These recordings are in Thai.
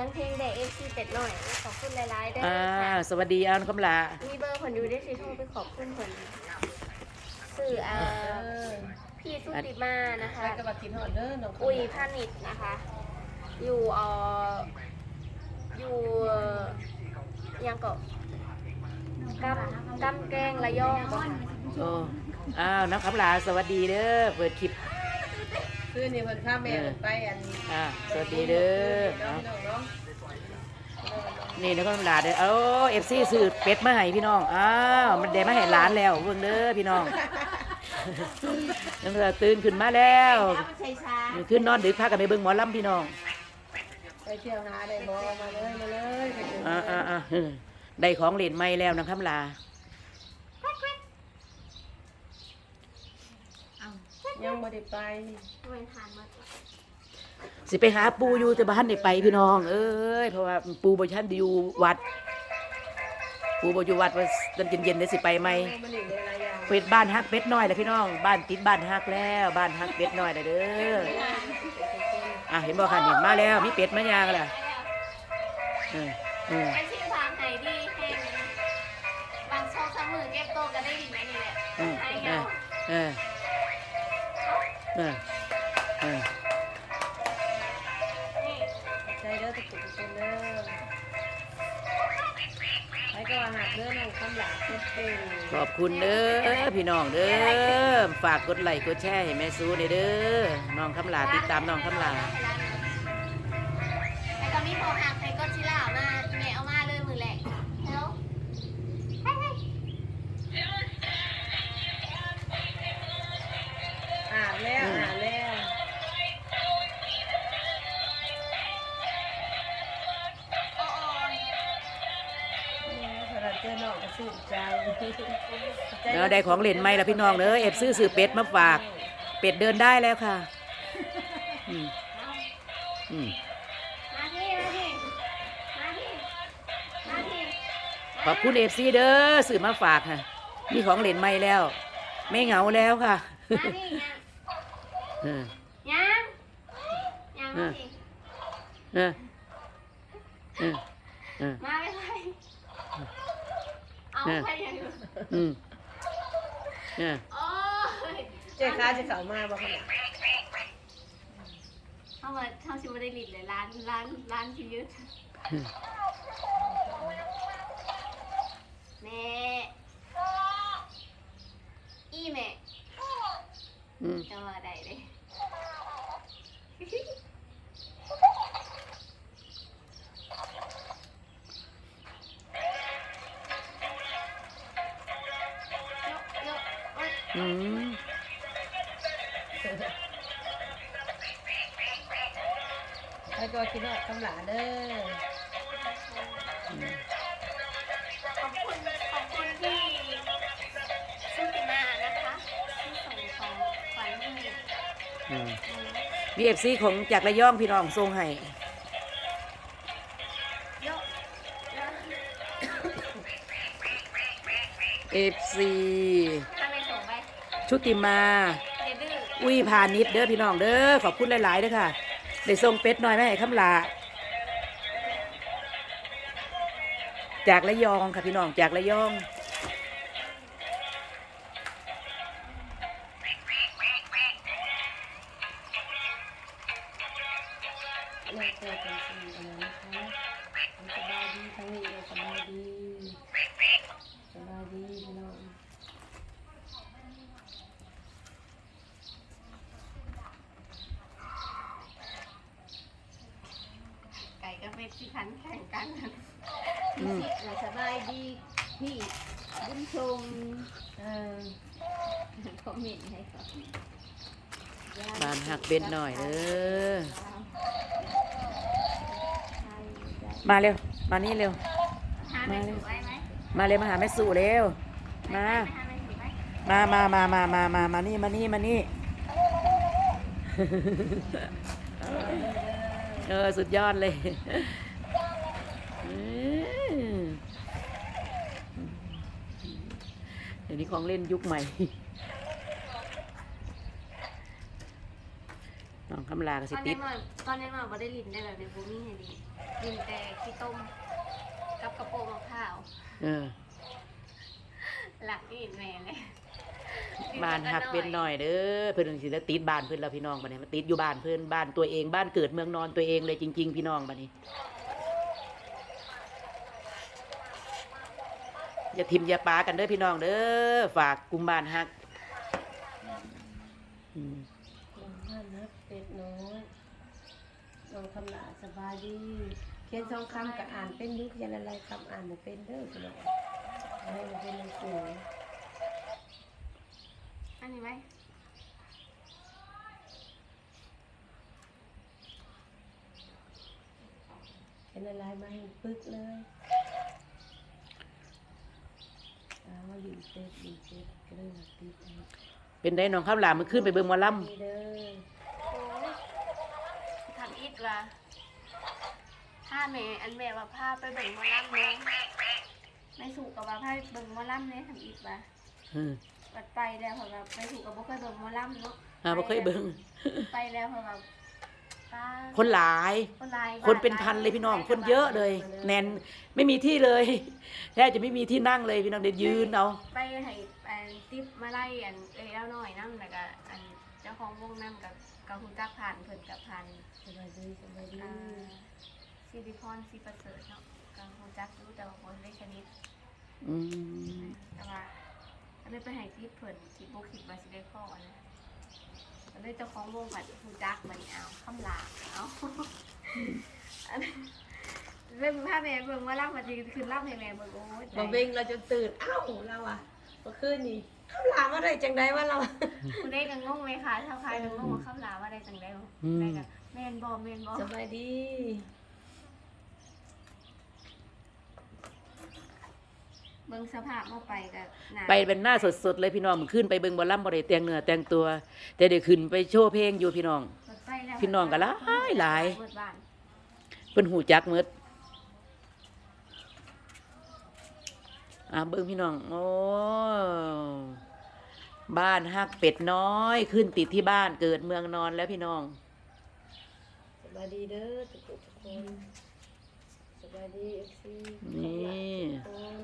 สียงเพลงแด่เอฟซีเป็ดหน่อย ขอบคุณหลายๆเด้ออ่าค่ะสวัสดีอานคำลามีเบอร์ผลอยู่ได้สิโทรไปขอบคุณผลสื่ออ่าเออพี่สุติมานะคะ ใครก็บักกินหอดเด้อน้องอุยพานิชนะคะ อยู่เอ่ออยู่เอ่อยังเกาะกำกำแกงระยองบ่ค่ะโอ้อ้าวน้องคำลาสวัสดีเด้อเปิดคลิป คือนี่เพิ่นข้าแม่เพิ่นไปอันอ่าสวัสดีเด้อน้อเอางน้องเนาะนี่น้องคำลาเด้อเอาเอฟซีซื้อเป็ดมาให้พี่น้องอ้าวมันได้มาให้ร้านแล้วเบิ่งเด้อพี่น้องน้องคำลาตื่นขึ้นมาแล้วขึ้นนอนดึกพากันไปเบิ่งหมอลำพี่น้องไปเที่ยวหาได้บ่มาเลยมาเลยไปเจออ่าอ่าอ่าเออได้ของเล่นใหม่แล้วน้องคำลา ยังบ่ได้ไปทำไมทานมาสิไปหาปูอยู่แต่บ้านได้ไปพี่น้อง เอ้ยเพราะว่าปูบ่ทันได้อยู่วัด ปูบ่อยู่วัดว่าตอนเย็นๆได้สิไปไหมมันนี่หลายอย่างเป็ดบ้านฮักเป็ดน้อยแล้วพี่น้อง บ้านติดบ้านฮักแล้วบ้านฮักเป็ดน้อยแล้วเด้ออะเห็นบ่ค่ะเห็นมาแล้วมีเป็ดมายางแล้วเออเออไปชิมทางไหนดีแห้งบางช่องสามมือเก็บโตะกันได้ดีไหมนี่แหละเออไอ้เอเงาอเออเออเออนี่ใจเด้อทุกคนทุกคนเด้อไปก็ว่าหักเด้อน้องคำหลาเพิ่นเป็นขอบคุณเด้อพี่น้องเด้อฝากกดไลค์กดแชร์ให้แม่ซูหน่อยเด้อน้องคำลาติดตามน้องคำลา แล้วก็มีโพหักไทก็ชิล่ามาแม่เอามา แล้วอาบแล้วโอ้โอ้สำหรับเจ้าน้องก็สุขใจเด้อได้ของเล่นใหม่แล้วพี่น้องเด้อเอฟซื้อซื้อเป็ดมาฝาก เป็ดเดินได้แล้วค่ะอืมอืมมาที่มาที่มาที่มาที่ขอบคุณเอฟซีเด้อซื้อมาฝากค่ะ มีของเล่นใหม่แล้ว ไม่เหงาแล้วค่ะ มาที่ยัง เออยังยังมาที่เออเออเออมาไม่ไปเอาไปยังอยู่อืมเออโอ้ยเจ้าค้าจะเข้ามาบ่ขนาดเข้ามาเข้าชิวได้ลิดเลยร้านร้านร้านชีวิตแม่อีแม่อืมจะมาได้เลย ก็คิดว่าคำหลาเด้อขอบคุณขอบคุณที่ชุติมานะคะที่ส่งของขวัญให้อืมมีเอฟซีของจากระยองพี่น้องส่งให้เยอะเยอะเอฟซีถ้าไม่ส่งไปชุติมา เดี๋ยวดื้อ อุ้ยพาณิชย์เด้อพี่น้องเด้อขอบคุณหลายๆเด้อค่ะได้ส่งเป็ดหน่อยไหมาให้คำลา จากระยองค่ะพี่น้องจากระยอง เราเจอกันสี่อันนะคะสบายดีทั้งนี้เลยสบายดีสบายดีพี่น้องไก่กับเป็ดที่ขันแข่งกัน อืมเราสบายดีพี่บุญชมเออคอมเมนต์ให้ก่อนบ้านหักเป็ดหน่อยเด้อมาเร็ว มานี่เร็วหาแม่ถูกไว้ไหมมาเร็วมาหาแม่สู่เร็ว มาหาแม่ถูกไว้มามามามามามามานี่มานี่มานี่ เออ สุดยอดเลยอืมเดี๋ยวนี้ของเล่นยุคใหม่น้องคำลาก็ตสิอนตินี้ดมาตอนนี้มาบ่ได้ลินได้แบบในบูมี่ให้ดีลินกระโปรงมะพร้าวเออ หลักนี่แม่เลยบ้านหักเป็นหน่อยเด้อเพิ่นสิได้ติดบ้านเพิ่นแล้วพี่น้องบัดนี้มาติดอยู่บ้านเพิ่นบ้านตัวเองบ้านเกิดเมืองนอนตัวเองเลยจริง ๆ พี่น้องบัดนี้ อย่าทิมอย่าปากันเด้อพี่น้องเด้อฝากกลุ่มบ้านฮักอืมน้องบ้านนะเป็ดน้อยน้องคำหลาสบายดีเขียนสองคำกับอ่านเป็นอยุคยันอะไรคำอ่านบ่เป็นเด้อพี่น้องให้มันเป็นหนังสืออันนี้ไหมเป็นอะไรมาให้ปึกเลย เป็นได้น้องข้าวหลามมันขึ้นไปเบิ่งหมอลดีเด้อโอ้ยทำอีกละผ้าแม่อันแม่ว่าผ้าไปเบิ่งหมอลำเลยไม่ถูกกับว่าผ้าเบิ่งหมอลำเลยทำอีกละปัดไปแล้วเพราะว่าไม่ถูกกับบ่เคยเบิ่งหมอลำเนาะอ่าบ่เคยเบิ่ง ไปแล้วเพราะว่า คนหลาย คนหลายคนเป็นพันเลยพี่น้อง คนเยอะเลย แน่นไม่มีที่เลยแทบจะไม่มีที่นั่งเลยพี่น้องเดินยืนเอาไปให้อันติ๊บมาไล่อันเอ้ยแล้วหน่อยนั่นแล้วก็อันเจ้าของวงนั่นกับกับคุณจักผ่านเพิ่นกับผ่านสบายดีสบายดีอ่าซิลิคอนซีประเสริฐเนาะกับคุณจักรู้แต่ว่าคนเล็กชนิดอืมแต่ว่าอันนี้ไปให้ติ๊บเพิ่นที่บ่คิดว่าสิได้ข้อนะก็ เลยเจ้าของวงบัดคุณจักมันเอาคำลาเอาอันนี้เบิ่งถ้าแม่เบิ่งว่าล่ำมันจะขึ้นล่ำให้แม่เบิ่งโอ้ยบ่เบ่งเราจะตื่นอ้าวเราอะเมื่อคืนนี้คำหลามอะไรจังไดว่าเราคุณได้กังงงไหมคะชาวคายกังงงว่าคำลาว่าได้จังได้บ่ได้กับแม่นบ่แม่นบ่สบายดี เบิ่งสภาพมาไปกับหนาไปเป็นหน้าสดๆเลยพี่น้องขึ้นไปเบิ่งหมอลำบ่ได้แต่งเนื้อแต่งตัว แต่ได้ขึ้นไปโชว์เพลงอยู่พี่น้องรถไฟแล้วพี่น้องก็หลายหลายเบิดบ้านเพิ่นหูจักหมดอ่าเบิ่งพี่น้อง โอ้บ้านฮักเป็ดน้อยขึ้นติดที่บ้านเกิดเมืองนอนแล้วพี่น้องสบายดีเด้อทุกคนทุกคนสบายดีเอฟซีนี่ ทุกคน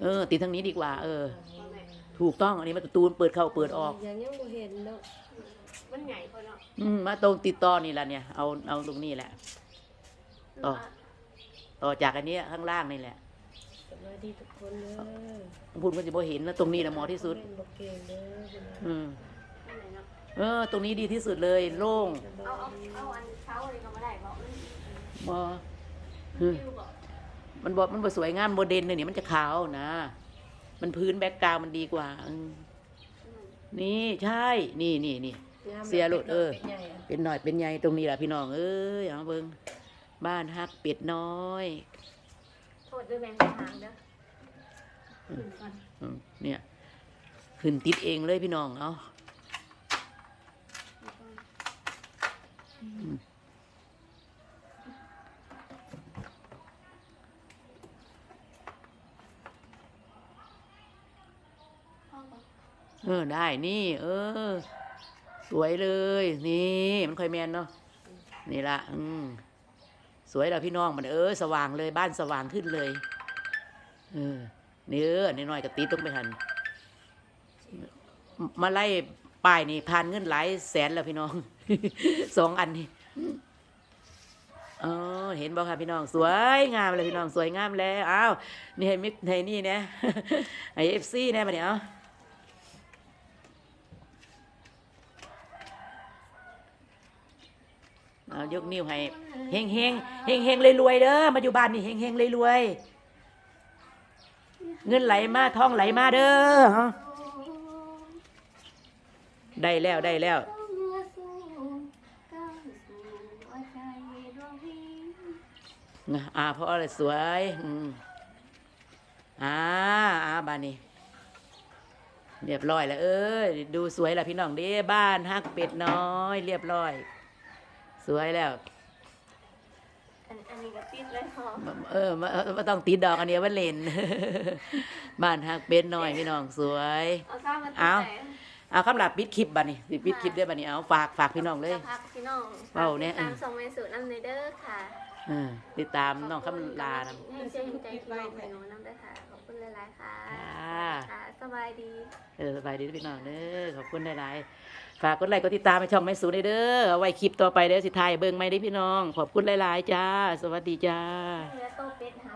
เออ ติดทางนี้ดีกว่า เออ ถูกต้องอันนี้มันประตูเปิดเข้าเปิดออกยังยังบ่เห็นเนาะมันใหญ่คนเนาะอืมมาตรงติดต่อนี่แหละเนี่ยเอาเอาตรงนี้แหละต่อต่อจากอันเนี้ยข้างล่างนี่แหละสบายดีทุกคนเด้อพูดมันจะบ่เห็นแล้วตรงนี้แหละเหมอที่สุดเล่นบ่เก่งเด้อพี่น้องอืมมันใหญ่เนาะเออ ตรงนี้ดีที่สุดเลย โล่งสบาเอายเอาดีเอาอันเขาอะไรก็มาได้บอกมันบ่ฟิวบอก มันบอกมันบ่สวยงามโมเดลเลยนี่มันจะขาวนะ มันพื้นแบ็กกราวมันดีกว่าอืมอืมนี่ใช่ นี่นี่นี่งามเสียหลุดเออป็นใหญ่อะเป็นหน่อยเป็นใหญ่ตรงนี้แหละพี่น้องเอ้ยเอาเบิ่งบ้านฮักเป็ดน้อยโทษด้วยแมงทางเด้อขึ้นก่อนอืมเนี่ยขึ้นติดเองเลยพี่น้องเอาพ่อบอก เออได้นี่ เออ สวยเลย นี่มันค่อยแมนเนาะนี่ละอืมสวยแล้วพี่น้องมันเออ สว่างเลยบ้านสว่างขึ้นเลย เออนี่เออนี่น้อยก็ตีต้องไปหัน มาไล่ป้ายนี่ผ่านเงินหลายแสนแล้วพี่น้องสองอันนี่อ๋อเห็นบ่ค่ะพี่น้อง สวยงามเลยพี่น้องสวยงามแล้วอ้าวนี่ให้มิกให้นี่เนี่ยไอเอฟซีเนี่ยมาเดี๋ยว เอายกนิ้วให้เฮงเฮงเฮงเฮงรวยๆเด้อมาอยู่บ้านนี่เฮงเฮงรวยๆเงินไหลมาทองไหลมาเด้อฮะได้แล้วได้แล้วต้องเมื่อสู้ก้าวสู่หัวใจดวงนี้นะอาเพราะอะไรสวยอ่าอ่าบ้านนี้เรียบร้อยแล้วเอ้ยดูสวยแล้วพี่น้องเด้บ้านฮักเป็ดน้อย เรียบร้อย สวยแล้ว อันอันนี้ก็ติดเลยพอเออมามาต้องติดดอกอันเนี้ยว่าเล่น บ้านฮักเป็ดน้อยพี่น้องสวย เอาข้าวมาติดเอา ไหนเอาคำลาปิดคลิปบัดนี้สิปิดคลิปได้บัดนี้เอาฝากฝากพี่น้องเลย จะพักพี่น้องเว้าเนี่ยตามส่งเมสูน้ำในเด้อค่ะเออติดตามน้องคำลานะ ให้เชื่อใจพี่น้องไปหนูน้ำเด้อค่ะ ขอบคุณหลายๆค่ะค่ะค่ะสบายดีเออสบายดีเด้อพี่น้องเด้อขอบคุณหลายๆฝากกดไลค์กดติดตามไปช่องแม่สูนเด้อเอาไว้คลิปต่อไปเด้อสิทายเบิ่งไม่ได้อพี่น้อง ขอบคุณหลายๆจ้า สวัสดีจ้าเนื้อโตเป็ดหา